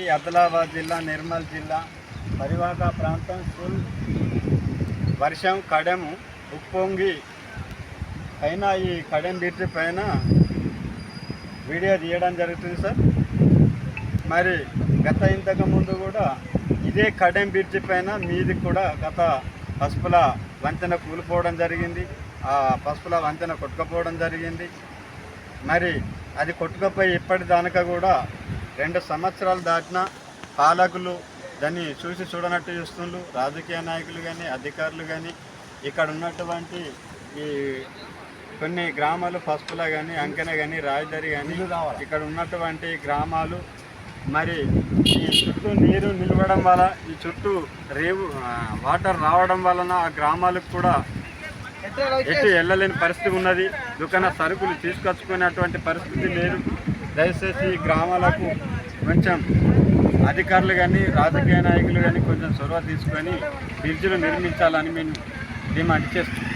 ఈ ఆదిలాబాద్ జిల్లా నిర్మల్ జిల్లా పరివాహక ప్రాంతం ఫుల్ వర్షం కడెము ఉప్పొంగి పైన ఈ కడెం బ్రిడ్జ్ పైన వీడియో తీయడం జరుగుతుంది సార్. మరి గత ఇంతకు ముందు కూడా ఇదే కడెం బ్రిడ్జ్ పైన మీది కూడా గత పసుపుల వంతెన కూలిపోవడం జరిగింది. ఆ పసుపుల వంతెన కొట్టుకపోవడం జరిగింది. మరి అది కొట్టుకపోయి ఇప్పటిదానక కూడా రెండు సంవత్సరాలు దాటిన పాలకులు దాన్ని చూసి చూడనట్టు చూస్తుండ్రు. రాజకీయ నాయకులు కానీ అధికారులు కానీ ఇక్కడ ఉన్నటువంటి ఈ కొన్ని గ్రామాలు పసుపుల కానీ అంకెన కానీ రాజధాని కానీ ఇక్కడ ఉన్నటువంటి గ్రామాలు మరి ఈ చుట్టూ నీరు నిలవడం వల్ల ఈ చుట్టూ రేవు వాటర్ రావడం వలన ఆ గ్రామాలకు కూడా ఎటు వెళ్ళలేని పరిస్థితి ఉన్నది. దుకాణ సరుకులు తీసుకొచ్చుకునేటువంటి పరిస్థితి లేదు. దయచేసి ఈ గ్రామాలకు కొంచెం అధికారులు కానీ రాజకీయ నాయకులు కానీ కొంచెం చొరవ తీసుకొని బ్రిడ్జ్లు నిర్మించాలని మేము డిమాండ్ చేస్తున్నాం.